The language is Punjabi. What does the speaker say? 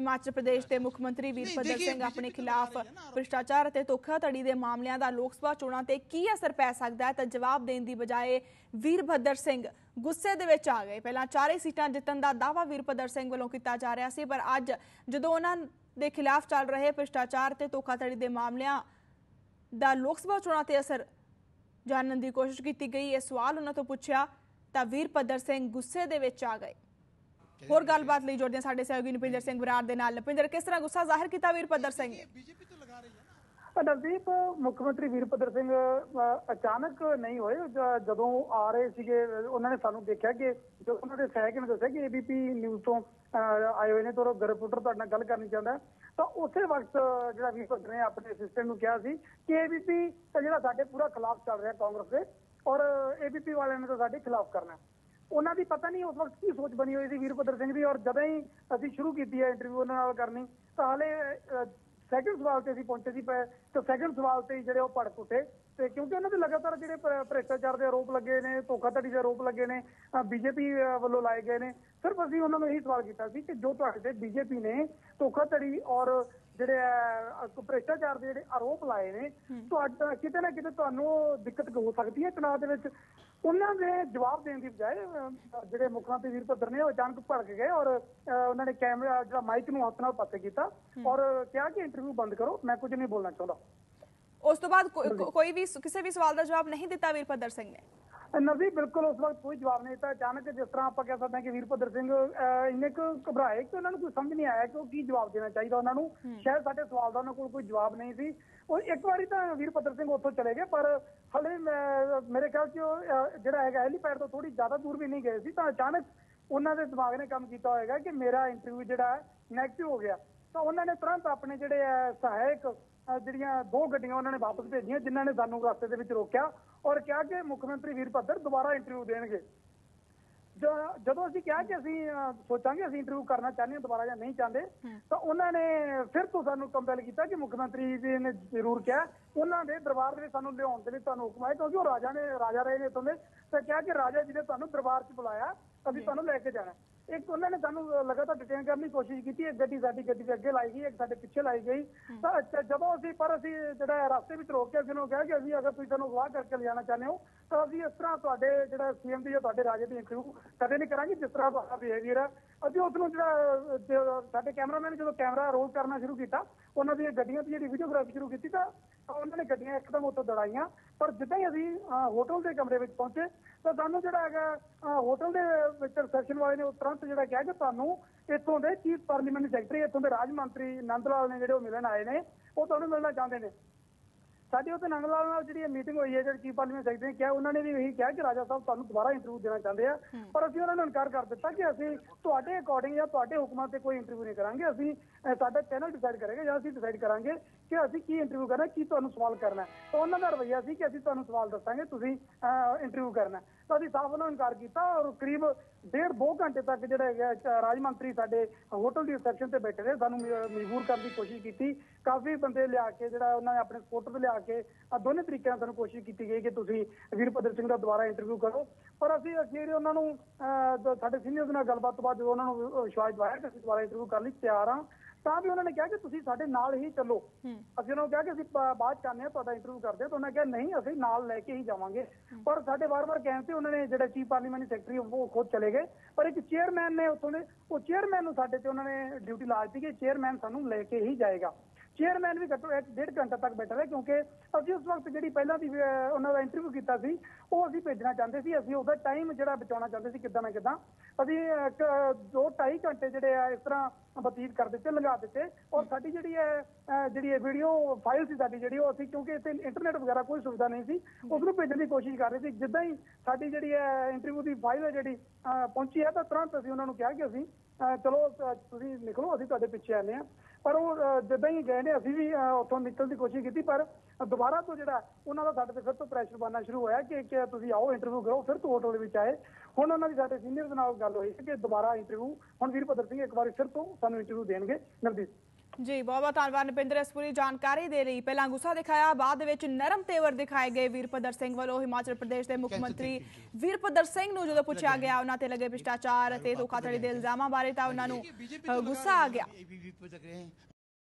ਹਿਮਾਚਲ ਪ੍ਰਦੇਸ਼ ਦੇ ਮੁੱਖ ਮੰਤਰੀ ਵੀਰਭੱਦਰ ਸਿੰਘ ਆਪਣੇ ਖਿਲਾਫ ਭ੍ਰਿਸ਼ਟਾਚਾਰ ਅਤੇ ਧੋਖਾਧੜੀ ਦੇ ਮਾਮਲਿਆਂ ਦਾ ਲੋਕ ਸਭਾ ਚੋਣਾਂ ਤੇ ਕੀ ਅਸਰ ਪੈ ਸਕਦਾ ਹੈ ਤਾਂ ਜਵਾਬ ਦੇਣ ਦੀ ਬਜਾਏ ਵੀਰਭੱਦਰ ਸਿੰਘ ਗੁੱਸੇ ਦੇ ਵਿੱਚ ਆ ਗਏ। ਪਹਿਲਾਂ ਚਾਰੇ ਸੀਟਾਂ ਜਿੱਤਣ ਦਾ ਦਾਅਵਾ ਵੀਰਭੱਦਰ ਸਿੰਘ ਵੱਲੋਂ ਕੀਤਾ ਜਾ ਰਿਹਾ ਸੀ ਪਰ ਅੱਜ ਜਦੋਂ ਉਹਨਾਂ ਦੇ ਖਿਲਾਫ ਚੱਲ ਰਹੇ ਭ੍ਰਿਸ਼ਟਾਚਾਰ ਤੇ ਧੋਖਾਧੜੀ ਦੇ ਮਾਮਲਿਆਂ ਦਾ ਲੋਕ ਸਭਾ ਚੋਣਾਂ ਤੇ ਅਸਰ ਜਾਣਨ ਦੀ ਕੋਸ਼ਿਸ਼ ਕੀਤੀ ਗਈ ਇਹ ਸਵਾਲ ਉਹਨਾਂ ਤੋਂ ਪੁੱਛਿਆ ਤਾਂ ਵੀਰਭੱਦਰ ਸਿੰਘ ਗੁੱਸੇ ਦੇ ਵਿੱਚ ਆ ਗਏ। ਹੋਰ ਗੱਲਬਾਤ ਲਈ ਜੁੜਦੇ ਹਾਂ ਸਾਡੇ ਸਹਿਯੋਗੀ ਨਪਿੰਦਰ ਸਿੰਘ ਬਰਾੜ ਦੇ ਨਾਲ ਨਪਿੰਦਰ ਕਿਸ ਤਰ੍ਹਾਂ ਗੁੱਸਾ ਜ਼ਾਹਿਰ ਕੀਤਾ ਵੀਰਭੱਦਰ ਸਿੰਘ ਨੇ ਨਵਦੀਪ ਮੁੱਖ ਮੰਤਰੀ ਵੀਰਭੱਦਰ ਸਿੰਘ ਅਚਾਨਕ ਨਹੀਂ ਹੋਏ ਜਦੋਂ ਆ ਰਹੇ ਸੀਗੇ ਉਹਨਾਂ ਨੇ ਸਾਨੂੰ ਦੇਖਿਆ ਕਿ ਜੋ ਉਹਨਾਂ ਦੇ ਸਹਾਇਕ ਨੇ ਦੱਸਿਆ ਕਿ ਏਬੀਪੀ ਨਿਊਜ਼ ਤੋਂ ਆਏ ਹੋਏ ਨੇ ਤੋਂ ਰਿਪੋਰਟਰ ਤੁਹਾਡੇ ਨਾਲ ਗੱਲ ਕਰਨੀ ਚਾਹੁੰਦਾ ਹੈ। ਤਾਂ ਉਸੇ ਵਕਤ ਜਿਹੜਾ ਵੀਰਭੱਦਰ ਨੇ ਆਪਣੇ ਅਸਿਸਟੈਂਟ ਨੂੰ ਕਿਹਾ ਸੀ ਕਿ ਏਬੀਪੀ ਜਿਹੜਾ ਸਾਡੇ ਪੂਰਾ ਖਿਲਾਫ ਚੱਲ ਰਿਹਾ ਕਾਂਗਰਸ ਦੇ ਔਰ ਏਬੀਪੀ ਵਾਲਿਆਂ ਨੇ ਤਾਂ ਸਾਡੇ ਖਿਲਾਫ ਕਰਨਾ ਹੈ। ਉਹਨਾਂ ਦੀ ਪਤਾ ਨਹੀਂ ਉਸ ਵਕਤ ਕੀ ਸੋਚ ਬਣੀ ਹੋਈ ਸੀ ਵੀਰਭੱਦਰ ਸਿੰਘ ਦੀ ਔਰ ਜਦੋਂ ਹੀ ਅਸੀਂ ਸ਼ੁਰੂ ਕੀਤੀ ਹੈ ਇੰਟਰਵਿਊ ਉਹਨਾਂ ਨਾਲ ਕਰਨੀ ਤਾਂ ਹਾਲੇ ਸੈਕੰਡ ਸਵਾਲ ਤੇ ਅਸੀਂ ਪਹੁੰਚੇ ਸੀ ਪਏ ਤੇ ਸੈਕੰਡ ਸਵਾਲ ਤੇ ਜਿਹੜੇ ਉਹ ਭੜਕ ਉੱਠੇ ਤੇ ਕਿਉਂਕਿ ਉਹਨਾਂ ਦੇ ਲਗਾਤਾਰ ਜਿਹੜੇ ਭ੍ਰ- ਭ੍ਰਿਸ਼ਟਾਚਾਰ ਦੇ ਆਰੋਪ ਲੱਗੇ ਨੇ ਧੋਖਾਧੜੀ ਦੇ ਆਰੋਪ ਲੱਗੇ ਨੇ ਬੀਜੇਪੀ ਵੱਲੋਂ ਲਾਏ ਗਏ ਨੇ ਸਿਰਫ ਅਸੀਂ ਉਹਨਾਂ ਨੂੰ ਇਹੀ ਸਵਾਲ ਕੀਤਾ ਸੀ ਕਿ ਜੋ ਤੁਹਾਡੇ ਤੇ ਬੀਜੇਪੀ ਨੇ ਧੋਖਾਧੜੀ ਔਰ ਜਿਹੜੇ ਭ੍ਰਿਸ਼ਟਾਚਾਰ ਦੇ ਜਿਹੜੇ ਆਰੋਪ ਲਾਏ ਨੇ ਤੁਹਾਡਾ ਕਿਤੇ ਨਾ ਕਿਤੇ ਤੁਹਾਨੂੰ ਦਿੱਕਤ ਹੋ ਸਕਦੀ ਹੈ ਚੁਣਾਵ ਦੇ ਵਿੱਚ। ਉਹਨਾਂ ਦੇ ਜਵਾਬ ਦੇਣ ਦੀ ਬਜਾਏ ਜਿਹੜੇ ਮੁੱਖ ਮੰਤਰੀ ਵੀਰਭੱਦਰ ਨੇ ਉਹ ਅਚਾਨਕ ਭੜਕ ਗਏ ਔਰ ਉਹਨਾਂ ਨੇ ਕੈਮਰਾ ਜਿਹੜਾ ਮਾਈਕ ਨੂੰ ਹੱਥ ਨਾਲ ਪਾਸੇ ਕੀਤਾ ਔਰ ਕਿਹਾ ਕਿ ਇੰਟਰਵਿਊ ਬੰਦ ਕਰੋ ਮੈਂ ਕੁਝ ਨਹੀਂ ਬੋਲਣਾ ਚਾਹੁੰਦਾ। ਉਸ ਤੋਂ ਬਾਅਦ ਕੋਈ ਵੀ ਕਿਸੇ ਵੀ ਸਵਾਲ ਦਾ ਜਵਾਬ ਨਹੀਂ ਦਿੱਤਾ ਵੀਰਭੱਦਰ ਸਿੰਘ ਨੇ। ਨਵਦੀਪ ਬਿਲਕੁਲ ਉਸ ਵਕਤ ਕੋਈ ਜਵਾਬ ਨਹੀਂ ਦਿੱਤਾ। ਅਚਾਨਕ ਜਿਸ ਤਰ੍ਹਾਂ ਆਪਾਂ ਕਹਿ ਸਕਦੇ ਹਾਂ ਕਿ ਵੀਰਭੱਦਰ ਸਿੰਘ ਇੰਨੇ ਕੁ ਘਬਰਾਏ ਕਿ ਉਹਨਾਂ ਨੂੰ ਕੋਈ ਸਮਝ ਨਹੀਂ ਆਇਆ ਕਿ ਉਹ ਕੀ ਜਵਾਬ ਦੇਣਾ ਚਾਹੀਦਾ ਉਹਨਾਂ ਨੂੰ। ਸ਼ਾਇਦ ਸਾਡੇ ਸਵਾਲ ਦਾ ਉਹਨਾਂ ਕੋਲ ਕੋਈ ਜਵਾਬ ਨਹੀਂ ਸੀ। ਉਹ ਇੱਕ ਵਾਰੀ ਤਾਂ ਵੀਰਭੱਦਰ ਸਿੰਘ ਉੱਥੋਂ ਚਲੇ ਗਏ ਪਰ ਹਲੇ ਮੇਰੇ ਖਿਆਲ 'ਚ ਜਿਹੜਾ ਹੈਗਾ ਹੈਲੀਪੈਡ ਤੋਂ ਥੋੜੀ ਜ਼ਿਆਦਾ ਦੂਰ ਵੀ ਨਹੀਂ ਗਏ ਸੀ ਤਾਂ ਅਚਾਨਕ ਉਹਨਾਂ ਦੇ ਦਿਮਾਗ ਨੇ ਕੰਮ ਕੀਤਾ ਹੋਏਗਾ ਕਿ ਮੇਰਾ ਇੰਟਰਵਿਊ ਜਿਹੜਾ ਹੈ ਨੈਗੇਟਿਵ ਹੋ ਗਿਆ। ਤਾਂ ਉਹਨਾਂ ਨੇ ਤੁਰੰਤ ਆਪਣੇ ਜਿਹੜੇ ਸਹਾਇਕ ਜਿਹੜੀਆਂ ਦੋ ਗੱਡੀਆਂ ਉਹਨਾਂ ਨੇ ਵਾਪਸ ਭੇਜੀਆਂ ਜਿਨ੍ਹਾਂ ਨੇ ਸਾਨੂੰ ਰਸਤੇ ਦੇ ਵਿੱਚ ਰੋਕਿਆ ਔਰ ਕਿਹਾ ਕਿ ਮੁੱਖ ਮੰਤਰੀ ਵੀਰਭੱਦਰ ਦੁਬਾਰਾ ਇੰਟਰਵਿਊ ਦੇਣਗੇ। ਜਦੋਂ ਅਸੀਂ ਕਿਹਾ ਕਿ ਅਸੀਂ ਸੋਚਾਂਗੇ ਅਸੀਂ ਇੰਟਰਵਿਊ ਕਰਨਾ ਚਾਹੁੰਦੇ ਹਾਂ ਦੁਬਾਰਾ ਜਾਂ ਨਹੀਂ ਚਾਹੁੰਦੇ ਤਾਂ ਉਹਨਾਂ ਨੇ ਫਿਰ ਤੋਂ ਸਾਨੂੰ ਕੰਪੈਲ ਕੀਤਾ ਕਿ ਮੁੱਖ ਮੰਤਰੀ ਜੀ ਨੇ ਜ਼ਰੂਰ ਕਿਹਾ ਉਹਨਾਂ ਦੇ ਦਰਬਾਰ ਦੇ ਵਿੱਚ ਸਾਨੂੰ ਲਿਆਉਣ ਦੇ ਲਈ ਤੁਹਾਨੂੰ ਹੁਕਮ ਆਇਆ ਕਿਉਂਕਿ ਉਹ ਰਾਜਾ ਨੇ ਰਾਜਾ ਰਹੇ ਨੇ ਇੱਥੋਂ ਦੇ। ਤਾਂ ਕਿਹਾ ਕਿ ਰਾਜਾ ਜੀ ਨੇ ਤੁਹਾਨੂੰ ਦਰਬਾਰ 'ਚ ਬੁਲਾਇਆ ਅਸੀਂ ਤੁਹਾਨੂੰ ਲੈ ਕੇ ਜਾਣਾ। ਇੱਕ ਉਹਨਾਂ ਨੇ ਸਾਨੂੰ ਲਗਾਤਾਰ ਡਿਟੇਨ ਕਰਨ ਦੀ ਕੋਸ਼ਿਸ਼ ਕੀਤੀ ਇੱਕ ਗੱਡੀ ਸਾਡੀ ਗੱਡੀ ਦੇ ਅੱਗੇ ਲਾਈ ਗਈ ਇੱਕ ਸਾਡੇ ਪਿੱਛੇ ਲਾਈ ਗਈ। ਤਾਂ ਅੱਛਾ, ਜਦੋਂ ਅਸੀਂ ਪਰ ਅਸੀਂ ਜਿਹੜਾ ਰਸਤੇ ਵਿੱਚ ਰੋਕ ਕੇ ਅਸੀਂ ਉਹਨੂੰ ਕਿਹਾ ਕਿ ਅਸੀਂ ਅਗਰ ਤੁਸੀਂ ਸਾਨੂੰ ਅਗਵਾ ਕਰਕੇ ਲਿਜਾਣਾ ਚਾਹੁੰਦੇ ਹੋ ਤਾਂ ਅਸੀਂ ਇਸ ਤਰ੍ਹਾਂ ਤੁਹਾਡੇ ਜਿਹੜਾ ਸੀਐਮ ਦੀ ਜਾਂ ਤੁਹਾਡੇ ਰਾਜੇ ਦੀ ਇੰਟਰਵਿਊ ਕਦੇ ਨਹੀਂ ਕਰਾਂਗੇ ਜਿਸ ਤਰ੍ਹਾਂ ਤੁਹਾਡਾ ਬਿਹੇਵੀਅਰ ਹੈ। ਅਸੀਂ ਉਸ ਨੂੰ ਜਿਹੜਾ ਸਾਡੇ ਕੈਮਰਾਮੈਨ ਜਦੋਂ ਕੈਮਰਾ ਰੋਲ ਕਰਨਾ ਸ਼ੁਰੂ ਕੀਤਾ ਉਹਨਾਂ ਦੀਆਂ ਗੱਡੀਆਂ ਦੀ ਜਿਹੜੀ ਵੀਡੀਓਗ੍ਰਾਫੀ ਸ਼ੁਰੂ ਕੀਤੀ ਤਾਂ ਉਹਨਾਂ ਨੇ ਗੱਡੀਆਂ ਇੱਕਦਮ ਉੱਥੋਂ ਦੜਾਈਆਂ ਪਰ ਜਿੱਦਾਂ ਹੀ ਅਸੀਂ ਅਹ, ਹੋਟਲ ਦੇ ਕਮਰੇ ਵਿੱਚ ਪਹੁੰਚੇ ਤਾਂ ਸਾਨੂੰ ਜਿਹੜਾ ਹੈਗਾ ਹੋਟਲ ਦੇ ਵਿੱਚ ਰਿਸੈਪਸ਼ਨ ਵਾਲੇ ਨੇ ਉਹ ਤੁਰੰਤ ਜਿਹੜਾ ਕਿਹਾ ਕਿ ਤੁਹਾਨੂੰ ਇੱਥੋਂ ਦੇ ਚੀਫ ਪਾਰਲੀਮੈਂਟ ਸੈਕਟਰੀ ਇੱਥੋਂ ਦੇ ਰਾਜ ਮੰਤਰੀ ਨੰਦ ਲਾਲ ਨੇ ਜਿਹੜੇ ਉਹ ਮਿਲਣ ਆਏ ਨੇ ਉਹ ਤੁਹਾਨੂੰ ਮਿਲਣਾ ਚਾਹੁੰਦੇ ਨੇ। ਸਾਡੀ ਉੱਥੇ ਨੰਦ ਲਾਲ ਨਾਲ ਜਿਹੜੀ ਮੀਟਿੰਗ ਹੋਈ ਹੈ ਜਿਹੜੀ ਚੀਫ ਪਾਰਲੀਮੈਂਟ ਸੈਕਟਰੀ ਨੇ ਕਿਹਾ ਉਹਨਾਂ ਨੇ ਵੀ ਇਹੀ ਕਿਹਾ ਕਿ ਰਾਜਾ ਸਾਹਿਬ ਤੁਹਾਨੂੰ ਦੁਬਾਰਾ ਇੰਟਰਵਿਊ ਦੇਣਾ ਚਾਹੁੰਦੇ ਆ। ਪਰ ਅਸੀਂ ਉਹਨਾਂ ਨੂੰ ਇਨਕਾਰ ਕਰ ਦਿੱਤਾ ਕਿ ਅਸੀਂ ਤੁਹਾਡੇ ਅਕੋਰਡਿੰਗ ਜਾਂ ਤੁਹਾਡੇ ਹੁਕਮਾਂ ਤੇ ਕੋਈ ਇੰਟਰਵਿਊ ਨਹੀਂ ਕਰਾਂਗੇ। ਅਸੀਂ ਸਾਡਾ ਚੈਨਲ ਡਿਸਾਈਡ ਕਰੇਗਾ ਜਾਂ ਅਸੀਂ ਡਿਸਾਈਡ ਕਰਾਂਗੇ ਕਿ ਅਸੀਂ ਕੀ ਇੰਟਰਵਿਊ ਕਰਨਾ ਕੀ ਤੁਹਾਨੂੰ ਸਵਾਲ ਕਰਨਾ। ਤਾਂ ਉਹਨਾਂ ਦਾ ਰਵੱਈਆ ਸੀ ਕਿ ਅਸੀਂ ਤੁਹਾਨੂੰ ਸਵਾਲ ਦੱਸਾਂਗੇ ਤੁਸੀਂ ਇੰਟਰਵਿਊ ਕਰਨਾ। ਤਾਂ ਅਸੀਂ ਸਾਫ਼ ਉਹਨਾਂ ਨੂੰ ਇਨਕਾਰ ਕੀਤਾ ਔਰ ਕਰੀਬ ਡੇਢ ਦੋ ਘੰਟੇ ਤੱਕ ਜਿਹੜਾ ਰਾਜ ਮੰਤਰੀ ਸਾਡੇ ਹੋਟਲ ਦੀ ਰਿਸੈਪਸ਼ਨ ਤੇ ਬੈਠੇ ਰਹੇ। ਸਾਨੂੰ ਮਜਬੂਰ ਕਰਨ ਦੀ ਕੋਸ਼ਿਸ਼ ਕੀਤੀ। ਕਾਫੀ ਬੰਦੇ ਲਿਆ ਕੇ ਜਿਹੜਾ ਉਹਨਾਂ ਨੇ ਆਪਣੇ ਸਪੋਰਟਰ ਲਿਆ ਕੇ ਆ ਦੋਨੇ ਤਰੀਕਿਆਂ ਨਾਲ ਕੋਸ਼ਿਸ਼ ਕੀਤੀ ਗਈ ਕਿ ਤੁਸੀਂ ਵੀਰਭੱਦਰ ਸਿੰਘ ਦਾ ਦੁਬਾਰਾ ਇੰਟਰਵਿਊ ਕਰੋ। ਪਰ ਅਸੀਂ ਅਖੀਰ ਉਹਨਾਂ ਨੂੰ ਸਾਡੇ ਸੀਨੀਅਰਸ ਨਾਲ ਗੱਲਬਾਤ ਤੋਂ ਬਾਅਦ ਜਦੋਂ ਉਹਨਾਂ ਨੂੰ ਵਿਸ਼ਵਾਸ ਦਿਵਾਇਆ ਕਿ ਅਸੀਂ ਦੁਬਾਰਾ ਇੰਟਰਵਿਊ ਕਰਨ ਲਈ ਤਿਆਰ ਹਾਂ ਤਾਂ ਵੀ ਉਹਨਾਂ ਨੇ ਕਿਹਾ ਕਿ ਤੁਸੀਂ ਸਾਡੇ ਨਾਲ ਹੀ ਚੱਲੋ। ਅਸੀਂ ਉਹਨਾਂ ਨੂੰ ਕਿਹਾ ਕਿ ਅਸੀਂ ਬਾਅਦ ਚ ਆਉਂਦੇ ਹਾਂ ਤੁਹਾਡਾ ਇੰਟਰਵਿਊ ਕਰਦੇ ਤਾਂ ਉਹਨਾਂ ਨੇ ਕਿਹਾ ਨਹੀਂ ਅਸੀਂ ਨਾਲ ਲੈ ਕੇ ਹੀ ਜਾਵਾਂਗੇ। ਪਰ ਸਾਡੇ ਵਾਰ-ਵਾਰ ਕਹਿਣ ਤੇ ਉਹਨਾਂ ਨੇ ਜਿਹੜਾ ਚੀਫ ਪਾਰਲੀਮੈਂਟ ਸੈਕਟਰੀ ਉਹ ਖੁਦ ਚਲੇ ਗਏ। ਪਰ ਇੱਕ ਚੇਅਰਮੈਨ ਨੇ ਉੱਥੋਂ ਦੇ ਉਹ ਚੇਅਰਮੈਨ ਨੂੰ ਸਾਡੇ ਤੇ ਉਹਨਾਂ ਨੇ ਡਿਊਟੀ ਲਾ ਦਿੱਤੀ ਕਿ ਚੇਅਰਮੈਨ ਸਾਨੂੰ ਲੈ ਕੇ ਹੀ ਜਾਏਗਾ। ਚੇਅਰਮੈਨ ਵੀ ਘੱਟੋ ਘੱਟ ਡੇਢ ਘੰਟਾ ਤੱਕ ਬੈਠਾ ਰਿਹਾ ਕਿਉਂਕਿ ਅਸੀਂ ਉਸ ਵਕਤ ਜਿਹੜੀ ਪਹਿਲਾਂ ਦੀ ਉਹਨਾਂ ਦਾ ਇੰਟਰਵਿਊ ਕੀਤਾ ਸੀ ਉਹ ਅਸੀਂ ਭੇਜਣਾ ਚਾਹੁੰਦੇ ਸੀ ਅਸੀਂ ਉਹਦਾ ਟਾਈਮ ਜਿਹੜਾ ਬਚਾਉਣਾ ਚਾਹੁੰਦੇ ਸੀ ਕਿੱਦਾਂ ਨਾ ਕਿੱਦਾਂ। ਅਸੀਂ ਅਹ, ਇੱਕ, ਦੋ ਢਾਈ ਘੰਟੇ ਜਿਹੜੇ ਆ ਇਸ ਤਰ੍ਹਾਂ ਬਤੀਤ ਕਰ ਦਿੱਤੇ ਲੰਘਾ ਦਿੱਤੇ ਔਰ ਸਾਡੀ ਜਿਹੜੀ ਹੈ ਜਿਹੜੀ ਜਿਹੜੀ ਵੀਡੀਓ ਫਾਈਲ ਸੀ ਸਾਡੀ ਜਿਹੜੀ ਉਹ ਅਸੀਂ ਕਿਉਂਕਿ ਇੱਥੇ ਇੰਟਰਨੈਟ ਵਗੈਰਾ ਕੋਈ ਸੁਵਿਧਾ ਨਹੀਂ ਸੀ ਉਸ ਨੂੰ ਭੇਜਣ ਦੀ ਕੋਸ਼ਿਸ਼ ਕਰ ਰਹੇ ਸੀ। ਜਿੱਦਾਂ ਹੀ ਸਾਡੀ ਜਿਹੜੀ ਹੈ ਇੰਟਰਵਿਊ ਦੀ ਫਾਈਲ ਹੈ ਜਿਹੜੀ ਅਹ, ਪਹੁੰਚੀ ਹੈ ਤਾਂ ਤੁਰੰਤ ਅਸੀਂ ਉਹਨਾਂ ਨੂੰ ਕਿਹਾ ਕਿ ਅਸੀਂ ਚਲੋ ਤੁਸੀਂ ਨਿਕਲੋ, ਅਸੀਂ ਤੁਹਾਡੇ ਪਿੱਛੇ ਆਨੇ ਆ ਪਰ ਉਹ ਜਿੱਦਾਂ ਹੀ ਗਏ ਨੇ, ਅਸੀਂ ਵੀ ਉੱਥੋਂ ਨਿਕਲਣ ਦੀ ਕੋਸ਼ਿਸ਼ ਕੀਤੀ, ਪਰ ਦੁਬਾਰਾ ਤੋਂ ਜਿਹੜਾ ਉਹਨਾਂ ਦਾ ਸਾਡੇ ਤੇ ਫਿਰ ਤੋਂ ਪ੍ਰੈਸ਼ਰ ਬਣਨਾ ਸ਼ੁਰੂ ਹੋਇਆ ਕਿ ਕਿ ਤੁਸੀਂ ਆਓ ਇੰਟਰਵਿਊ ਕਰੋ, ਫਿਰ ਤੋਂ ਹੋਟਲ ਦੇ ਵਿੱਚ ਆਏ। ਹੁਣ ਉਹਨਾਂ ਦੀ ਸਾਡੇ ਸੀਨੀਅਰਸ ਨਾਲ ਗੱਲ ਹੋਈ ਸੀ ਕਿ ਦੁਬਾਰਾ ਇੰਟਰਵਿਊ ਹੁਣ ਵੀਰਭੱਦਰ ਸਿੰਘ ਇੱਕ ਵਾਰੀ ਫਿਰ ਤੋਂ ਸਾਨੂੰ ਇੰਟਰਵਿਊ ਦੇਣਗੇ। ਨਵਦੀਪ। ਜੀ ਬਹੁਤ ਬਹੁਤ ਧੰਨਵਾਦ ਨਪਿੰਦਰ ਇਸ ਪੂਰੀ ਜਾਣਕਾਰੀ ਦੇ ਲਈ। ਪਹਿਲਾਂ ਗੁੱਸਾ ਦਿਖਾਇਆ ਬਾਅਦ ਦੇ ਵਿੱਚ ਨਰਮ ਤੇਵਰ ਦਿਖਾਏ ਗਏ ਵੀਰਪਦਰ ਸਿੰਘ ਵੱਲੋਂ। ਹਿਮਾਚਲ ਪ੍ਰਦੇਸ਼ ਦੇ ਮੁੱਖ ਮੰਤਰੀ ਵੀਰਪਦਰ ਸਿੰਘ ਨੂੰ ਜਦੋਂ ਪੁੱਛਿਆ ਗਿਆ ਉਹਨਾਂ ਤੇ ਲੱਗੇ ਭ੍ਰਿਸ਼ਟਾਚਾਰ ਅਤੇ ਧੋਖਾਧੜੀ ਦੇ ਇਲਜ਼ਾਮਾਂ ਬਾਰੇ ਤਾਂ ਉਹਨਾਂ ਨੂੰ ਗੁੱਸਾ ਆ ਗਿਆ।